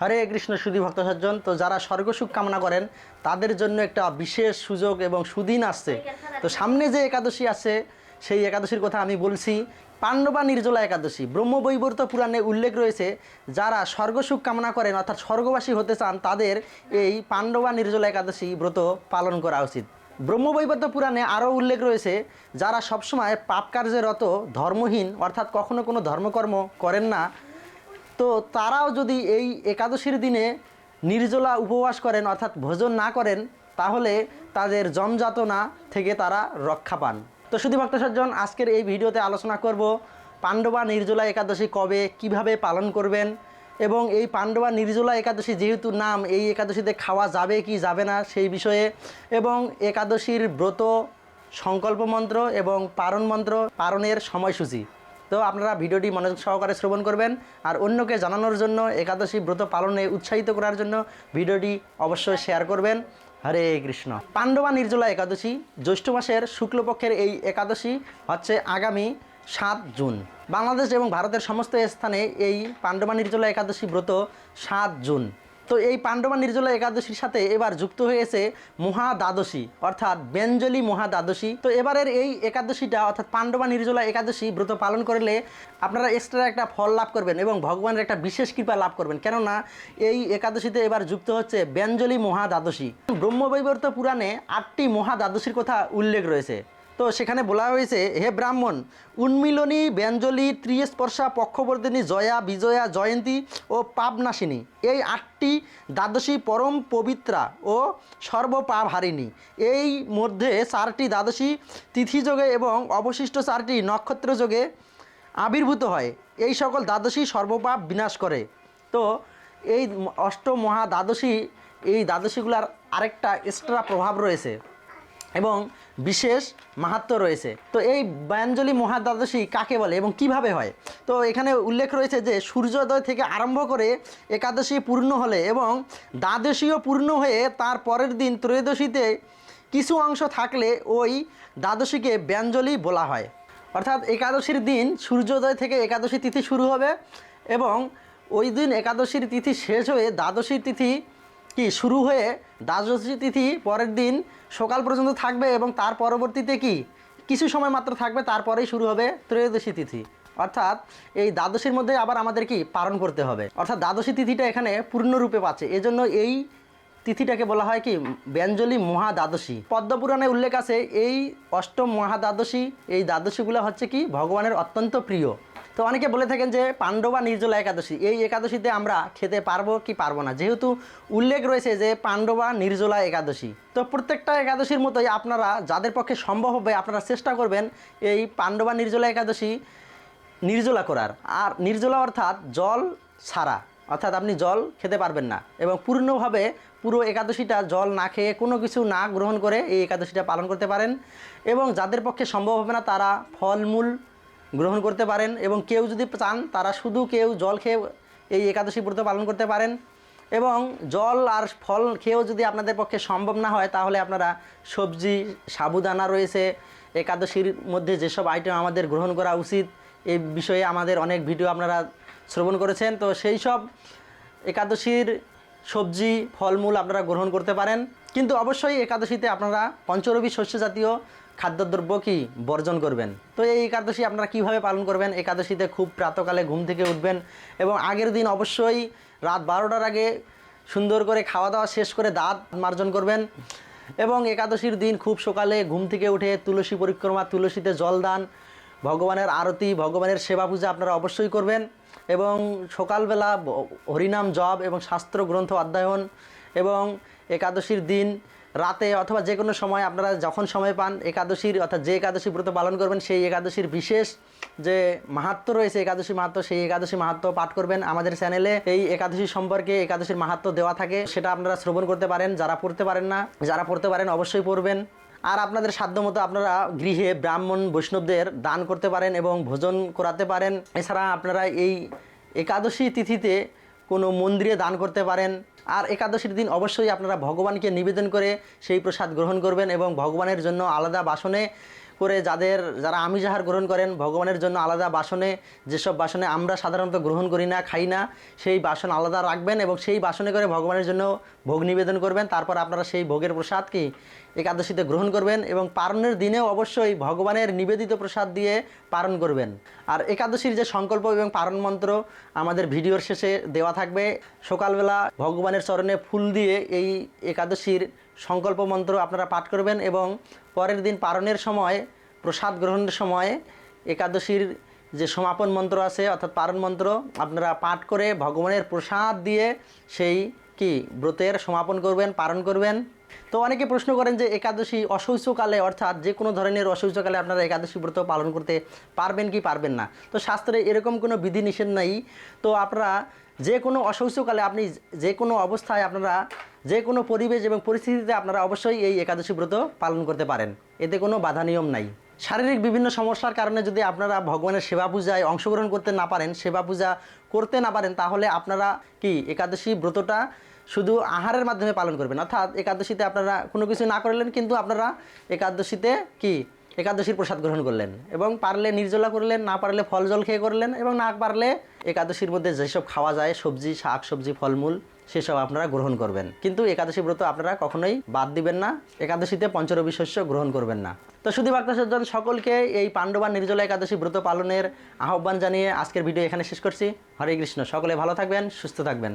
হরে কৃষ্ণ, সুধী ভক্ত সজ্জন। তো যারা স্বর্গসুখ কামনা করেন, তাদের জন্য একটা বিশেষ সুযোগ এবং সুদিন আসছে। তো সামনে যে একাদশী আছে, সেই একাদশীর কথা আমি বলছি, পাণ্ডবা নির্জলা একাদশী। ব্রহ্মবৈবর্ত পুরাণে উল্লেখ রয়েছে, যারা স্বর্গসুখ কামনা করেন, অর্থাৎ স্বর্গবাসী হতে চান, তাদের এই পাণ্ডবা নির্জলা একাদশী ব্রত পালন করা উচিত। ব্রহ্মবৈবর্ত পুরাণে আরও উল্লেখ রয়েছে, যারা সবসময় পাপ কার্যে রত, ধর্মহীন, অর্থাৎ কখনো কোনো ধর্মকর্ম করেন না তো তারাও যদি এই একাদশীর দিনে নির্জলা উপবাস করেন, অর্থাৎ ভোজন না করেন, তাহলে তাদের জমযাতনা থেকে তারা রক্ষা পান। তো শুধু ভক্ত সজ্জন, আজকের এই ভিডিওতে আলোচনা করব পাণ্ডবা নির্জলা একাদশী কবে কীভাবে পালন করবেন এবং এই পাণ্ডবা নির্জলা একাদশী যেহেতু নাম, এই একাদশীতে খাওয়া যাবে কি যাবে না সেই বিষয়ে এবং একাদশীর ব্রত, সংকল্প মন্ত্র এবং পারণ মন্ত্র পারণের সময়সূচি। তো আপনারা ভিডিওটি মনোযোগ সহকারে শ্রবণ করবেন আর অন্যকে জানানোর জন্য একাদশী ব্রত পালনে উৎসাহিত করার জন্য ভিডিওটি অবশ্যই শেয়ার করবেন। হরে কৃষ্ণ। পাণ্ডবা নির্জলা একাদশী জ্যৈষ্ঠ মাসের শুক্লপক্ষের এই একাদশী হচ্ছে আগামী সাত জুন। বাংলাদেশ এবং ভারতের সমস্ত স্থানে এই পাণ্ডবা নির্জলা একাদশী ব্রত সাত জুন। তো এই পাণ্ডবা নির্জলা একাদশীর সাথে এবার যুক্ত হয়েছে মহা দ্বাদশী অর্থাৎ ব্যঞ্জলি মহা দ্বাদশী তো এবারের এই একাদশীটা, অর্থাৎ পাণ্ডবা নির্জলা একাদশী ব্রত পালন করলে আপনারা এক্সট্রা একটা ফল লাভ করবেন এবং ভগবানের একটা বিশেষ কৃপা লাভ করবেন। কেননা এই একাদশীতে এবার যুক্ত হচ্ছে ব্যঞ্জলি মহা দ্বাদশী ব্রহ্মবৈবর্ত পুরাণে আটটি মহা দ্বাদশীর কথা উল্লেখ রয়েছে। তো সেখানে বলা হয়েছে, হে ব্রাহ্মণ, উন্মিলনী, ব্যঞ্জলি, ত্রিস্পর্শা, পক্ষবর্ধিনী, জয়া, বিজয়া, জয়ন্তী ও পাপনাশিনী এই আটটি দ্বাদশী পরম পবিত্রা ও সর্বপাপহারিণী এই মধ্যে চারটি দ্বাদশী তিথিযোগে এবং অবশিষ্ট চারটি নক্ষত্র যোগে আবির্ভূত হয়। এই সকল দ্বাদশী সর্বপাপ বিনাশ করে। তো এই অষ্ট মহা দ্বাদশী এই দ্বাদশীগুলার আরেকটা এক্সট্রা প্রভাব রয়েছে। এবং বিশেষ মাহাত্ম রয়েছে। তো এই ব্যঞ্জলি মহাদ্বাদশী কাকে বলে এবং কীভাবে হয়? তো এখানে উল্লেখ রয়েছে যে সূর্যোদয় থেকে আরম্ভ করে একাদশী পূর্ণ হলে এবং দ্বাদশীও পূর্ণ হয়ে তার পরের দিন ত্রয়োদশীতে কিছু অংশ থাকলে ওই দ্বাদশীকে ব্যঞ্জলি বলা হয়। অর্থাৎ একাদশীর দিন সূর্যোদয় থেকে একাদশী তিথি শুরু হবে এবং ওই দিন একাদশীর তিথি শেষ হয়ে দ্বাদশীর তিথি কি শুরু হয়ে দ্বাদশী তিথি পরের দিন সকাল পর্যন্ত থাকবে এবং তার পরবর্তীতে কি? কিছু সময় মাত্র থাকবে, তারপরেই শুরু হবে ত্রয়োদশী তিথি। অর্থাৎ এই দ্বাদশীর মধ্যে আবার আমাদের কি পালন করতে হবে। অর্থাৎ দ্বাদশী তিথিটা এখানে পূর্ণরূপে পাচ্ছে। এজন্য এই তিথিটাকে বলা হয় কি, ব্যঞ্জলি মহা দ্বাদশী পদ্মপুরাণে উল্লেখ আছে, এই অষ্টম মহা দ্বাদশী এই দ্বাদশীগুলো হচ্ছে কি, ভগবানের অত্যন্ত প্রিয়। তো অনেকে বলে থাকেন যে পাণ্ডবা নির্জলা একাদশী, এই একাদশীতে আমরা খেতে পারব কি পারব না? যেহেতু উল্লেখ রয়েছে যে পাণ্ডবা নির্জলা একাদশী। তো প্রত্যেকটা একাদশীর মতোই আপনারা যাদের পক্ষে সম্ভব হবে আপনারা চেষ্টা করবেন এই পাণ্ডবা নির্জলা একাদশী নির্জলা করার। আর নির্জলা অর্থাৎ জল ছাড়া, অর্থাৎ আপনি জল খেতে পারবেন না এবং পূর্ণভাবে পুরো একাদশীটা জল না খেয়ে কোনো কিছু না গ্রহণ করে এই একাদশীটা পালন করতে পারেন। এবং যাদের পক্ষে সম্ভব হবে না তারা ফলমূল গ্রহণ করতে পারেন এবং কেউ যদি চান, তারা শুধু কেউ জল খেয়ে এই একাদশী ব্রত পালন করতে পারেন এবং জল আর ফল খেয়েও যদি আপনাদের পক্ষে সম্ভব না হয়, তাহলে আপনারা সবজি, সাবুদানা রয়েছে। একাদশীর মধ্যে যেসব আইটেম আমাদের গ্রহণ করা উচিত এই বিষয়ে আমাদের অনেক ভিডিও আপনারা শ্রবণ করেছেন। তো সেই সব একাদশীর সবজি, ফলমূল আপনারা গ্রহণ করতে পারেন। কিন্তু অবশ্যই একাদশীতে আপনারা পঞ্চরবি শস্য জাতীয় খাদ্যদ্রব্য কি বর্জন করবেন? তো এই একাদশী আপনারা কীভাবে পালন করবেন? একাদশীতে খুব প্রাতকালে ঘুম থেকে উঠবেন এবং আগের দিন অবশ্যই রাত বারোটার আগে সুন্দর করে খাওয়া দাওয়া শেষ করে দাঁত মার্জন করবেন এবং একাদশীর দিন খুব সকালে ঘুম থেকে উঠে তুলসী পরিক্রমা, তুলসীতে জল দান, ভগবানের আরতি, ভগবানের সেবা পূজা আপনারা অবশ্যই করবেন এবং সকালবেলা হরিনাম জপ এবং শাস্ত্র গ্রন্থ অধ্যয়ন এবং একাদশীর দিন রাতে অথবা যে কোনো সময় আপনারা যখন সময় পান, একাদশীর অর্থাৎ যে একাদশী ব্রত পালন করবেন, সেই একাদশীর বিশেষ যে মাহাত্ম রয়েছে, একাদশী মাহাত্ম সেই একাদশী মাহাত্ম পাঠ করবেন। আমাদের চ্যানেলে এই একাদশী সম্পর্কে একাদশীর মাহাত্ম দেওয়া থাকে, সেটা আপনারা শ্রবণ করতে পারেন। যারা পড়তে পারেন না, যারা পড়তে পারেন অবশ্যই পড়বেন। আর আপনাদের সাধ্যমতো আপনারা গৃহে ব্রাহ্মণ, বৈষ্ণবদের দান করতে পারেন এবং ভোজন করাতে পারেন। এছাড়া আপনারা এই একাদশী তিথিতে কোনো মন্দিরে দান করতে পারেন। আর একাদশীর দিন অবশ্যই আপনারা ভগবানকে নিবেদন করে সেই প্রসাদ গ্রহণ করবেন এবং ভগবানের জন্য আলাদা বাসনে করে যাদের, যারা আমিষ আহার গ্রহণ করেন, ভগবানের জন্য আলাদা বাসনে, যেসব বাসনে আমরা সাধারণত গ্রহণ করি না, খাই না, সেই বাসন আলাদা রাখবেন এবং সেই বাসনে করে ভগবানের জন্য ভোগ নিবেদন করবেন। তারপর আপনারা সেই ভোগের প্রসাদ কি? একাদশীতে গ্রহণ করবেন এবং পারণের দিনেও অবশ্যই ভগবানের নিবেদিত প্রসাদ দিয়ে পালন করবেন। আর একাদশীর যে সংকল্প এবং পারণ মন্ত্র আমাদের ভিডিওর শেষে দেওয়া থাকবে, সকালবেলা ভগবানের চরণে ফুল দিয়ে এই একাদশীর সংকল্প মন্ত্র আপনারা পাঠ করবেন এবং পরের দিন পারণের সময়, প্রসাদ গ্রহণের সময় একাদশীর যে সমাপন মন্ত্র আছে, অর্থাৎ পারণ মন্ত্র, আপনারা পাঠ করে ভগবানের প্রসাদ দিয়ে সেই কি ব্রতের সমাপন করবেন পালন করবেন। তো অনেকে প্রশ্ন করেন যে একাদশী অশৌচকালে, অর্থাৎ যে কোনো ধরনের অশৌচকালে আপনারা একাদশী ব্রত পালন করতে পারবেন কি পারবেন না? তো শাস্ত্রে এরকম কোনো বিধি নিষেধ নাই। তো আপনারা যে কোনো অশৌচকালে, আপনি যে কোনো অবস্থায় আপনারা যে কোনো পরিবেশ এবং পরিস্থিতিতে আপনারা অবশ্যই এই একাদশী ব্রত পালন করতে পারেন। এতে কোনো বাধা নিয়ম নাই। শারীরিক বিভিন্ন সমস্যার কারণে যদি আপনারা ভগবানের সেবা পূজায় অংশগ্রহণ করতে না পারেন, সেবা পূজা করতে না পারেন, তাহলে আপনারা কি একাদশী ব্রতটা শুধু আহারের মাধ্যমে পালন করবেন? অর্থাৎ একাদশীতে আপনারা কোনো কিছু না করলেন, কিন্তু আপনারা একাদশীতে কি? একাদশীর প্রসাদ গ্রহণ করলেন এবং পারলে নির্জলা করলেন, না পারলে ফল জল খেয়ে করলেন এবং না পারলে একাদশীর মধ্যে যেসব খাওয়া যায়, সবজি, শাক, সবজি, ফলমূল সেসব আপনারা গ্রহণ করবেন। কিন্তু একাদশী ব্রত আপনারা কখনোই বাদ দিবেন না, একাদশীতে পঞ্চরবি শস্য গ্রহণ করবেন না। তো শুধু বার্তা সজ্জন, সকলকে এই পাণ্ডবা নির্জলা একাদশী ব্রত পালনের আহ্বান জানিয়ে আজকের ভিডিও এখানে শেষ করছি। হরে কৃষ্ণ, সকলে ভালো থাকবেন, সুস্থ থাকবেন।